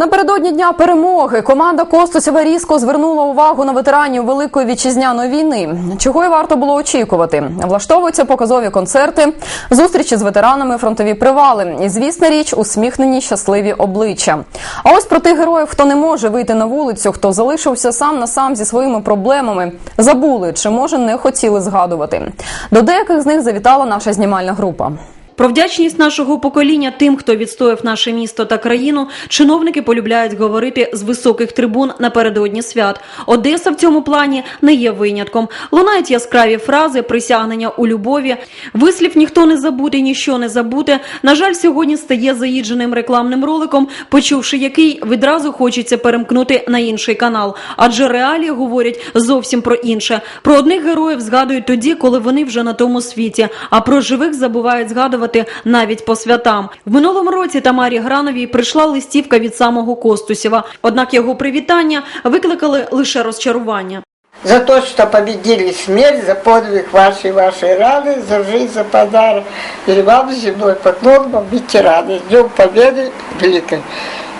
Напередодні дня перемоги команда Костусєва різко звернула увагу на ветеранів Великої вітчизняної війни. Чого й варто було очікувати? Влаштовуються показові концерти, зустрічі з ветеранами, фронтові привали. І звісна річ, усміхнені щасливі обличчя. А ось про тих героїв, хто не може вийти на вулицю, хто залишився сам на сам зі своїми проблемами, забули чи може не хотіли згадувати. До деяких з них завітала наша знімальна група. Про вдячність нашого покоління тим, хто відстояв наше місто та країну, чиновники полюбляють говорити з високих трибун напередодні свят. Одеса в цьому плані не є винятком. Лунають яскраві фрази, присягнення у любові. Вислів ніхто не забуде, ніщо не забуде. На жаль, сьогодні стає заїдженим рекламним роликом, почувши який відразу хочеться перемкнути на інший канал. Адже реалії говорять зовсім про інше. Про одних героїв згадують тоді, коли вони вже на тому світі. А про живих забувають згадувати навіть по святам. В минулому році Тамарі Грановій прийшла листівка від самого Костусєва. Однак його привітання викликали лише розчарування. За то, что победили смерть, за подвиг вашей вашей раны, за жизнь, за подарок. И вам земной поклон, вам ветераны. С Днем Победы великой.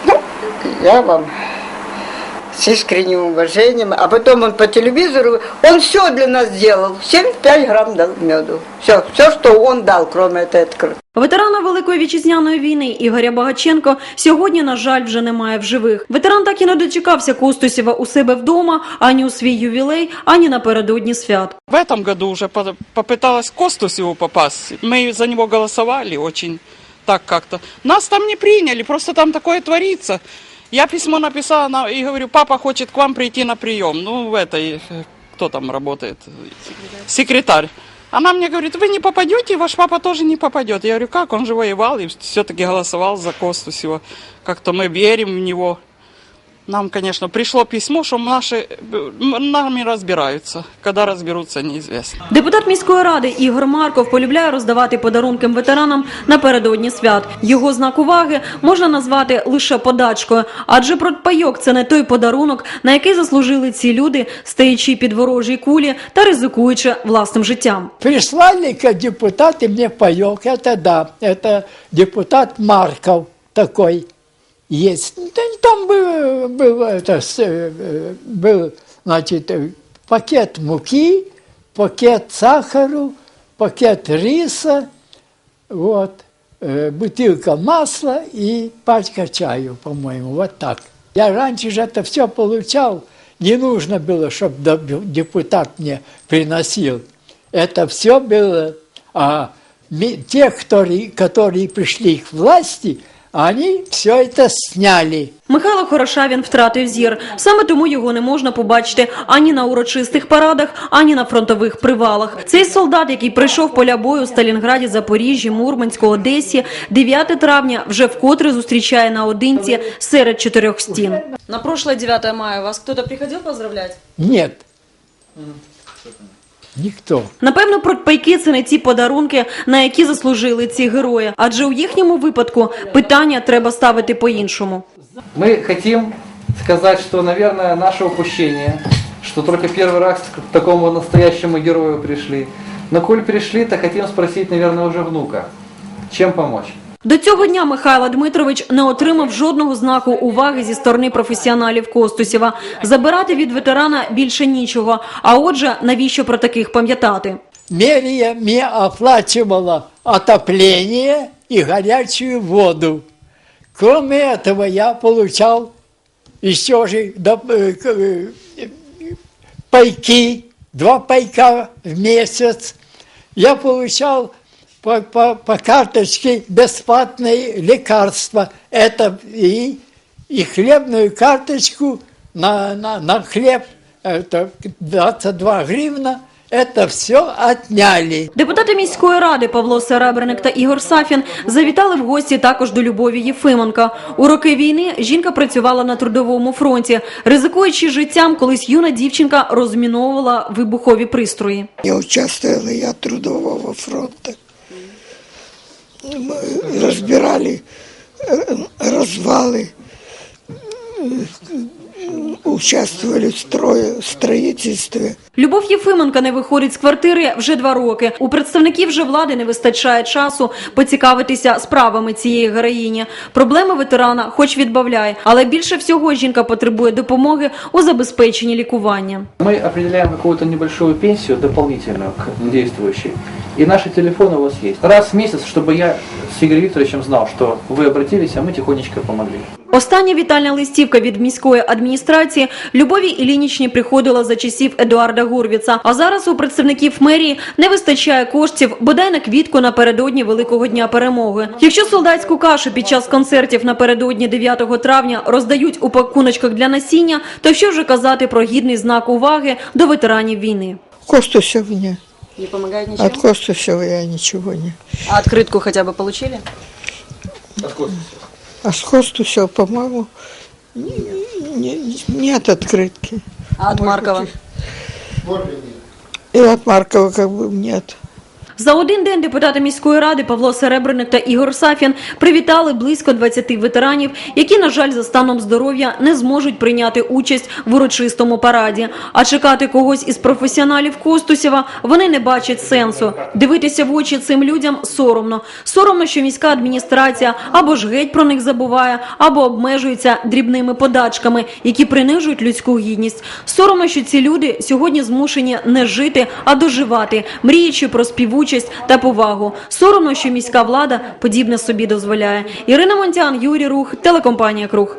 Ну, я вам с искренним уважением. А потом он по телевизору, он все для нас сделал. 75 грамм дал меду. Все, все, что он дал, кроме этой открытки. Ветерана Великої вітчизняної війни Ігоря Багаченко сьогодні, на жаль, вже немає в живих. Ветеран так і не дочекався Костусєва у себе вдома, ані у свій ювілей, ані напередодні свят. В этом году уже по- попыталась Костусеву попасть. Мы за него голосовали очень так как-то. Нас там не приняли, просто там такое творится. Я письмо написала на- и говорю, папа хочет к вам прийти на прием. Ну, в этой, э, кто там работает? Секретарь. Она мне говорит, вы не попадете, ваш папа тоже не попадет. Я говорю, как, он же воевал и все-таки голосовал за Костусева. Как-то мы верим в него. Нам, конечно, пришло письмо, что наши э, м- нами разбираются. Когда разберутся, неизвестно. Депутат міської ради Ігор Марков полюбляє роздавати подарунки ветеранам напередодні свят. Його знак уваги можна назвати лише подачкою, адже протпайок – це не той подарунок, на який заслужили ці люди, стоячи під ворожій кулі та ризикуючи власним життям. Прислали как депутаты мне паек, это да, это депутат Марков такой Есть. Там был, был, это, э, был значит, э, пакет муки, пакет сахару, пакет риса, вот, э, бутылка масла и пачка чаю, по-моему, вот так. Я раньше же это все получал, не нужно было, чтобы депутат мне приносил. Это все было, а те, которые, которые пришли к власти, они все это сняли. Михайло Хорошавін втратив зір. Саме тому його не можна побачити ані на урочистих парадах, ані на фронтових привалах. Цей солдат, який прийшов поля бою у Сталінграді, Запоріжжі, Мурманську, Одесі, 9 травня вже вкотре зустрічає наодинці серед чотирьох стін. На прошлое 9 мая вас хтось приходив поздравляти? Нет. Никто. Напевно, протпайки – це не ті подарунки, на які заслужили ці герої. Адже у їхньому випадку питання треба ставити по-іншому. Мы хотим сказать, что, наверное, наше упущение, что только первый раз к такому настоящему герою пришли. Но коль пришли, то хотим спросить, наверное, уже внука, чем помочь. До цього дня Михайло Дмитрович не отримав жодного знаку уваги зі сторони професіоналів Костусєва. Забирати від ветерана більше нічого. А отже, навіщо про таких пам'ятати? Мерия мне оплачивала отопление и горячую воду. Кроме этого, я получал еще же доп- э, к- э, пайки, два пайка в месяц. Я получал по, по, по карточке бесплатные лекарства. Это и, и хлебную карточку на, на, на хлеб, это 22 гривна, это все отняли. Депутати міської ради Павло Серебряник та Ігор Сафін завітали в гості також до Любові Єфименка. У роки війни жінка працювала на трудовому фронті, ризикуючи життям, колись юна дівчинка розміновувала вибухові пристрої. Не участвовала я Трудового фронта. Мы разбирали э, развалы э, участвовали в, строе, в строительстве. Любов Єфименка не виходить з квартири вже два роки. У представників же влади не вистачає часу поцікавитися справами цієї героїні. Проблеми ветерана, хоч відбавляє, але більше всього жінка потребує допомоги у забезпеченні лікування. Мы определяем какую-то небольшую пенсию дополнительную к действующей. И наши телефоны у вас есть. Раз в месяц, чтобы я с Игорем Викторовичем знал, что вы обратились, а мы тихонечко помогли. Остання вітальна листівка від міської адміністрації Любові Ілінічні приходила за часів Едуарда Гурвіца. А зараз у представників мерії не вистачає коштів бодай на квітку напередодні Великого дня перемоги. Якщо солдатську кашу під час концертів напередодні 9 травня роздають у пакуночках для насіння, то що вже казати про гідний знак уваги до ветеранів війни? Костусев мне. Не помогает ничем? От Костусева я ничего не. А открытку хотя бы получили? А с Костусева, по-моему, не- не- нет открытки. А от Маркова? И от Маркова как бы нет. За один день депутати міської ради Павло Серебренник та Ігор Сафін привітали близько 20 ветеранів, які, на жаль, за станом здоров'я не зможуть прийняти участь в урочистому параді. А чекати когось із професіоналів Костусєва вони не бачать сенсу. Дивитися в очі цим людям соромно. Соромно, що міська адміністрація або ж геть про них забуває, або обмежується дрібними подачками, які принижують людську гідність. Соромно, що ці люди сьогодні змушені не жити, а доживати, мріючи про співучасть та повагу. Соромно, що міська влада подібне собі дозволяє. Ірина Монтян, Юрій Рух, телекомпанія Круг.